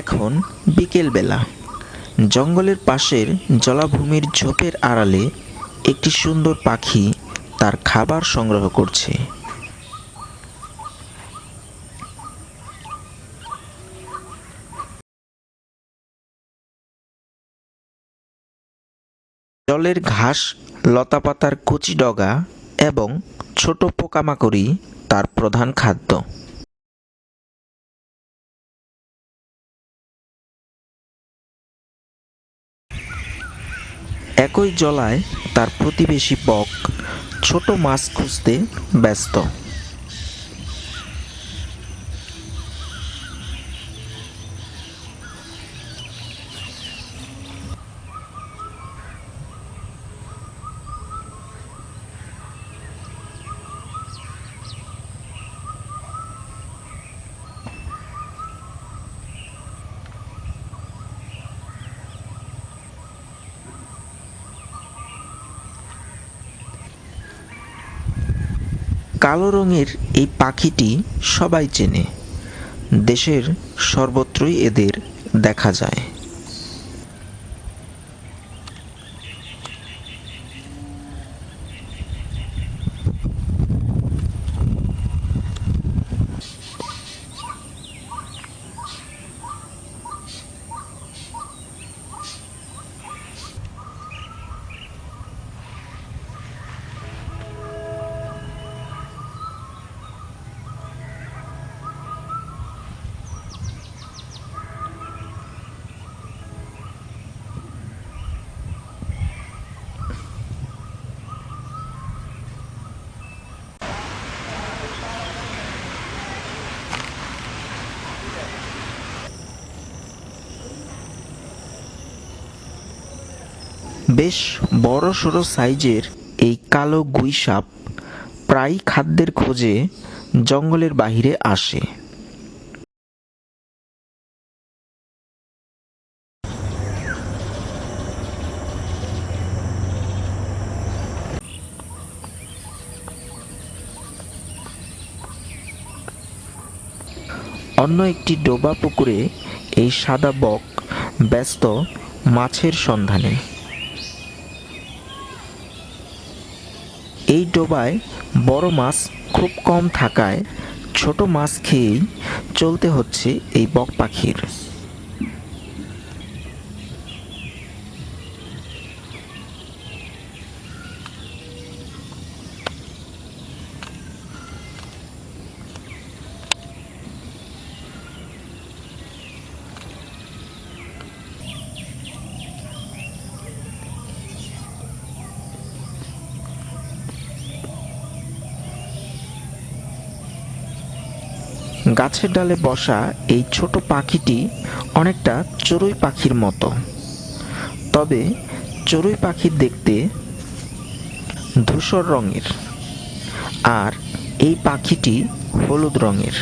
এখন বিকেলবেলা। জঙ্গলের পাশের জলাভূমির ঝোপের আড়ালে একটি সুন্দর পাখি তার খাবার সংগ্রহ করছে। জলের ঘাস, লতাপাতার কচি ডগা এবং ছোট পোকামাকড়ি তার প্রধান খাদ্য। একই জলায় তার প্রতিবেশী বক ছোট মাছ খুঁজতে ব্যস্ত। কালো রঙের এই পাখিটি সবাই চেনে। দেশের সর্বত্রই এদের দেখা যায়। বেশ বড় সড়ো সাইজের এই কালো গুইসাপ প্রায় খাদ্যের খোঁজে জঙ্গলের বাহিরে আসে। অন্য একটি ডোবা পুকুরে এই সাদা বক ব্যস্ত মাছের সন্ধানে এই ডোবায় বড় মাছ খুব কম থাকায় ছোট মাছ খেয়েই চলতে হচ্ছে এই বক পাখির। গাছের ডালে বসা এই ছোট পাখিটি অনেকটা চড়ুই পাখির মতো। তবে চড়ুই পাখি দেখতে ধূসর রঙের, আর এই পাখিটি হলুদ রঙের।